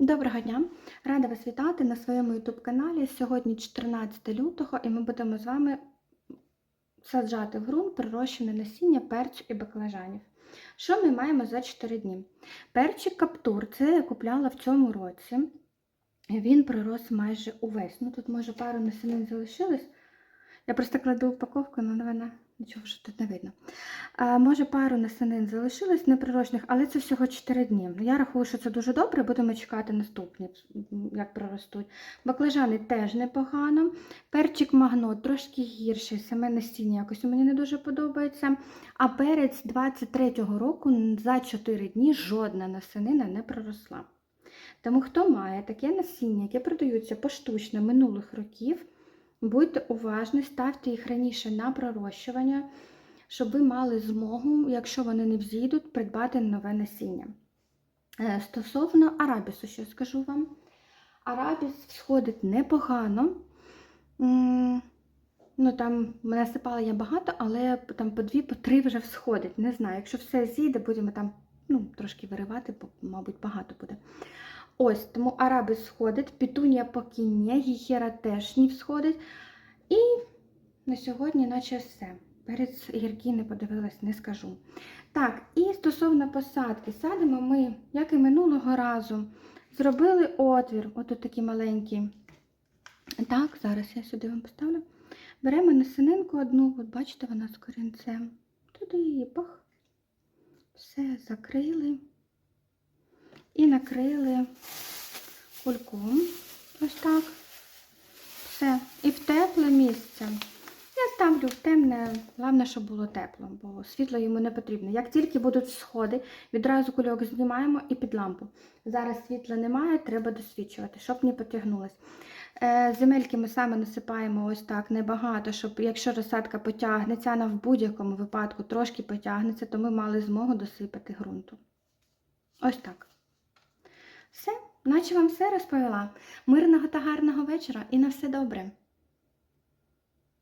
Доброго дня! Рада вас вітати на своєму YouTube каналі. Сьогодні 14 лютого і ми будемо з вами саджати в ґрунт прирощене насіння перцю і баклажанів. Що ми маємо за 4 дні? Перчик каптур, це я купляла в цьому році. Він пророс майже увесь. Ну тут може пару насінин залишилось. Я просто кладу упаковку, але вона нічого що тут не видно. А, може, пару насінин залишилось неприрощених, але це всього 4 дні. Я рахую, що це дуже добре, будемо чекати наступні, як проростуть. Баклажани теж непогано. Перчик магнот трошки гірший, саме насіння якось мені не дуже подобається. А перець 23-го року за 4 дні жодна насінина не проросла. Тому хто має таке насіння, яке продаються поштучно минулих років, будьте уважні, ставте їх раніше на пророщування, щоб ви мали змогу, якщо вони не взійдуть, придбати нове насіння. Е, Стосовно арабісу, що скажу вам. Арабіс сходить непогано. Ну, там насипала я багато, але там по дві, по три вже всходить. Не знаю. Якщо все зійде, будемо там ну, трошки виривати, мабуть, багато буде. Ось, тому арабіс сходить, пітунія поки ні, гіхера теж не всходить. І на сьогодні, наче все. Перець гіркий не подивилась, не скажу. Так, і стосовно посадки, садимо ми, як і минулого разу, зробили отвір, отут такий маленький. Так, зараз я сюди вам поставлю. Беремо насининку одну, от бачите, вона з корінцем. Туди її пах. Все закрили і накрили кульком. Ось так. Все. І в тепле місце. Я ставлю в темне, головне, щоб було тепло, бо світло йому не потрібно. Як тільки будуть сходи, відразу кульок знімаємо і під лампу. Зараз світла немає, треба досвідчувати, щоб не потягнулось. Е, Земельки ми саме насипаємо ось так небагато, щоб якщо розсадка потягнеться, вона в будь-якому випадку трошки потягнеться, то ми мали змогу досипати ґрунту. Ось так. Все, наче вам все розповіла. Мирного та гарного вечора і на все добре!